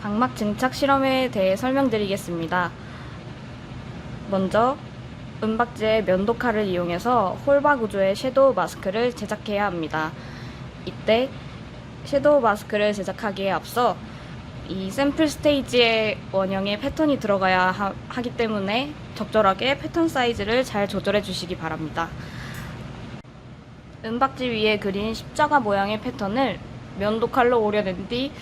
방막 증착 실험에 대해 설명드리겠습니다. 먼저 은박지의 면도칼을 이용해서 홀바 구조의 섀도우 마스크를 제작해야 합니다. 이때 섀도우 마스크를 제작하기에 앞서 이 샘플 스테이지에 원형의 패턴이 들어가야 하, 하기 때문에 적절하게 패턴 사이즈를 잘 조절해 주시기 바랍니다. 은박지 위에 그린 십자가 모양의 패턴을 면도칼로 오려낸 뒤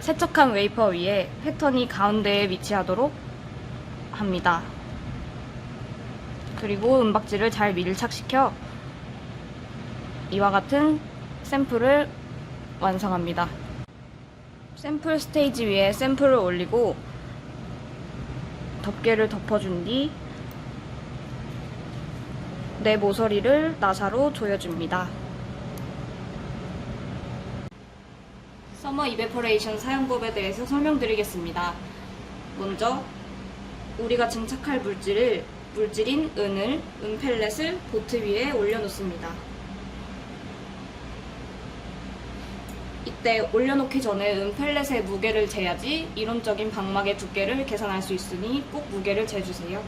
세척한 웨이퍼 위에 패턴이 가운데에 위치하도록 합니다. 그리고 은박지를 잘 밀착시켜 이와 같은 샘플을 완성합니다. 샘플 스테이지 위에 샘플을 올리고 덮개를 덮어준 뒤 내 모서리를 나사로 조여줍니다. 서머 이베퍼레이션 사용법에 대해서 설명드리겠습니다. 먼저 우리가 증착할 물질을 물질인 은을 은펠렛을 보트 위에 올려놓습니다. 이때 올려놓기 전에 은펠렛의 무게를 재야지 이론적인 방막의 두께를 계산할 수 있으니 꼭 무게를 재주세요.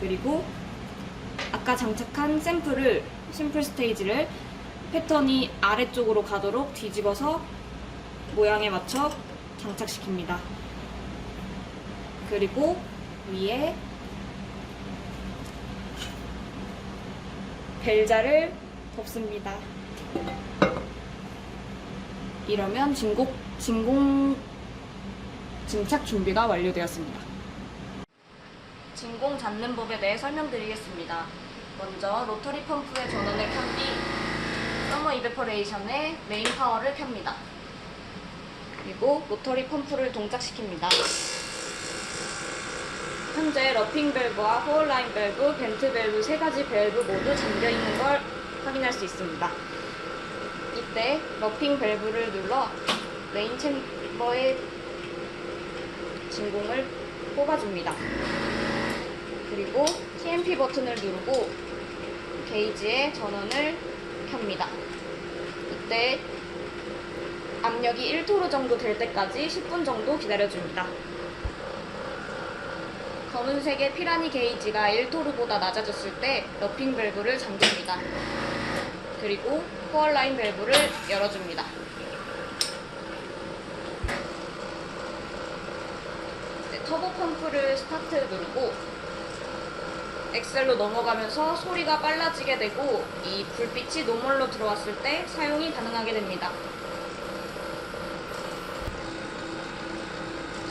그리고 아까 장착한 샘플을 샘플 스테이지를 패턴이 아래쪽으로 가도록 뒤집어서 모양에 맞춰 장착시킵니다. 그리고 위에 벨자를 덮습니다. 이러면 진공, 진공 증착 준비가 완료되었습니다. 진공 잡는 법에 대해 설명드리겠습니다. 먼저 로터리 펌프의 전원을 켠 뒤 서머 이베퍼레이션의 메인 파워를 켭니다. 그리고 로터리 펌프를 동작시킵니다. 현재 러핑 밸브와 호얼라인 밸브, 벤트 밸브 세 가지 밸브 모두 잠겨 있는 걸 확인할 수 있습니다. 이때 러핑 밸브를 눌러 레인 챔버의 진공을 뽑아줍니다. 그리고 TMP 버튼을 누르고 게이지의 전원을 켭니다. 이때 압력이 1토르 정도 될 때까지 10분 정도 기다려줍니다. 검은색의 피라니 게이지가 1토르보다 낮아졌을 때 러핑 밸브를 잠깁니다. 그리고 코어라인 밸브를 열어줍니다. 네, 터보 펌프를 스타트 누르고 엑셀로 넘어가면서 소리가 빨라지게 되고 이 불빛이 노멀로 들어왔을 때 사용이 가능하게 됩니다.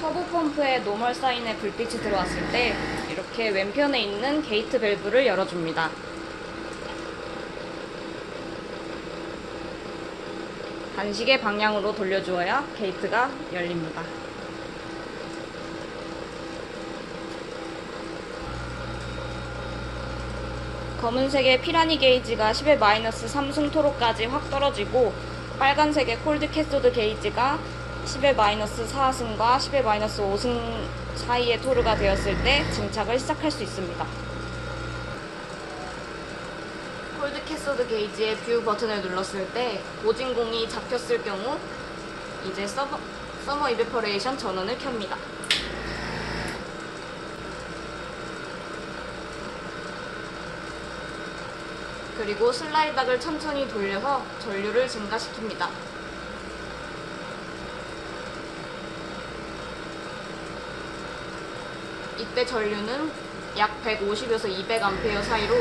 터보 펌프에 노멀 사인의 불빛이 들어왔을 때 이렇게 왼편에 있는 게이트 밸브를 열어줍니다. 반시계 방향으로 돌려주어야 게이트가 열립니다. 검은색의 피라니 게이지가 10의 마이너스 3 승토로까지 확 떨어지고 빨간색의 콜드 캐소드 게이지가 10의 마이너스 4승과 10의 마이너스 5승 사이의 토르가 되었을 때 증착을 시작할 수 있습니다. 콜드 캐소드 게이지의 뷰 버튼을 눌렀을 때 고진공이 잡혔을 경우 이제 서버, 서머 이베퍼레이션 전원을 켭니다. 그리고 슬라이닥을 천천히 돌려서 전류를 증가시킵니다. 이때 전류는 약 150에서 200A 사이로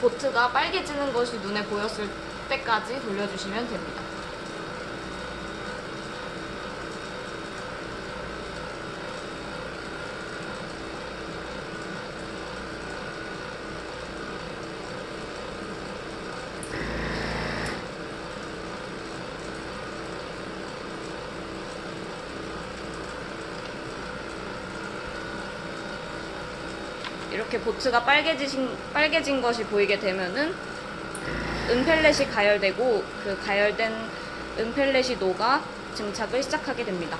보트가 빨개지는 것이 눈에 보였을 때까지 돌려주시면 됩니다. 이렇게 보트가 빨개지신, 빨개진 것이 보이게 되면은 은펠렛이 가열되고 그 가열된 은펠렛이 녹아 증착을 시작하게 됩니다.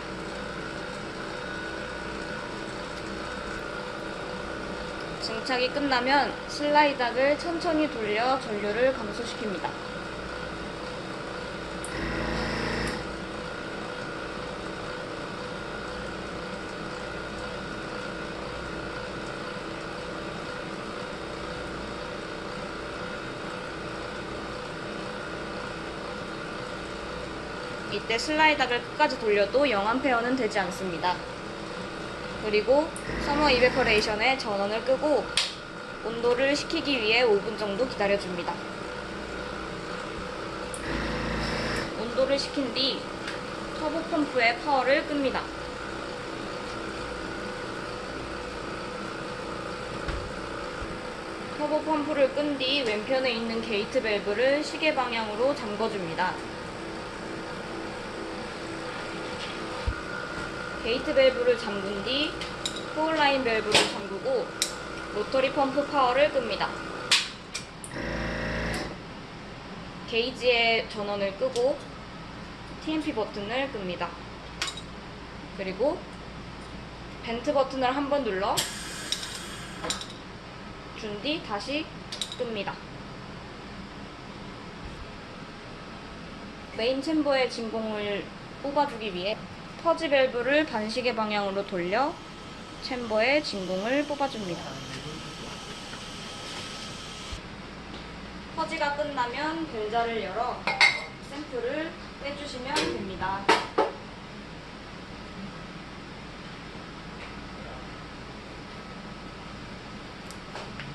증착이 끝나면 슬라이닥을 천천히 돌려 전류를 감소시킵니다. 이때 슬라이드를 끝까지 돌려도 영암 페어는 되지 않습니다. 그리고 서머 이베퍼레이션의 전원을 끄고 온도를 식히기 위해 5분 정도 기다려줍니다. 온도를 식힌 뒤 터보 펌프의 파워를 끕니다. 터보 펌프를 끈 뒤 왼편에 있는 게이트 밸브를 시계 방향으로 잠궈줍니다. 게이트 밸브를 잠근 뒤 포울라인 밸브를 잠그고 로터리 펌프 파워를 끕니다. 게이지의 전원을 끄고 TMP 버튼을 끕니다. 그리고 벤트 버튼을 한 번 눌러 준 뒤 다시 끕니다. 메인 챔버의 진공을 뽑아주기 위해 퍼지 밸브를 반시계 방향으로 돌려 챔버의 진공을 뽑아줍니다. 퍼지가 끝나면 벨자를 열어 샘플을 빼주시면 됩니다.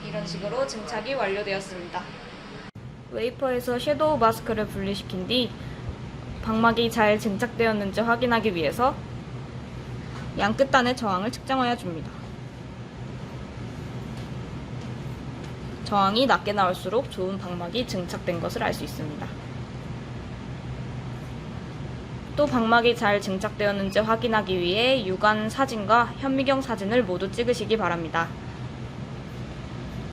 이런 식으로 증착이 완료되었습니다. 웨이퍼에서 섀도우 마스크를 분리시킨 뒤 방막이 잘 증착되었는지 확인하기 위해서 양 끝단의 저항을 측정하여 줍니다. 저항이 낮게 나올수록 좋은 방막이 증착된 것을 알 수 있습니다. 또 방막이 잘 증착되었는지 확인하기 위해 육안 사진과 현미경 사진을 모두 찍으시기 바랍니다.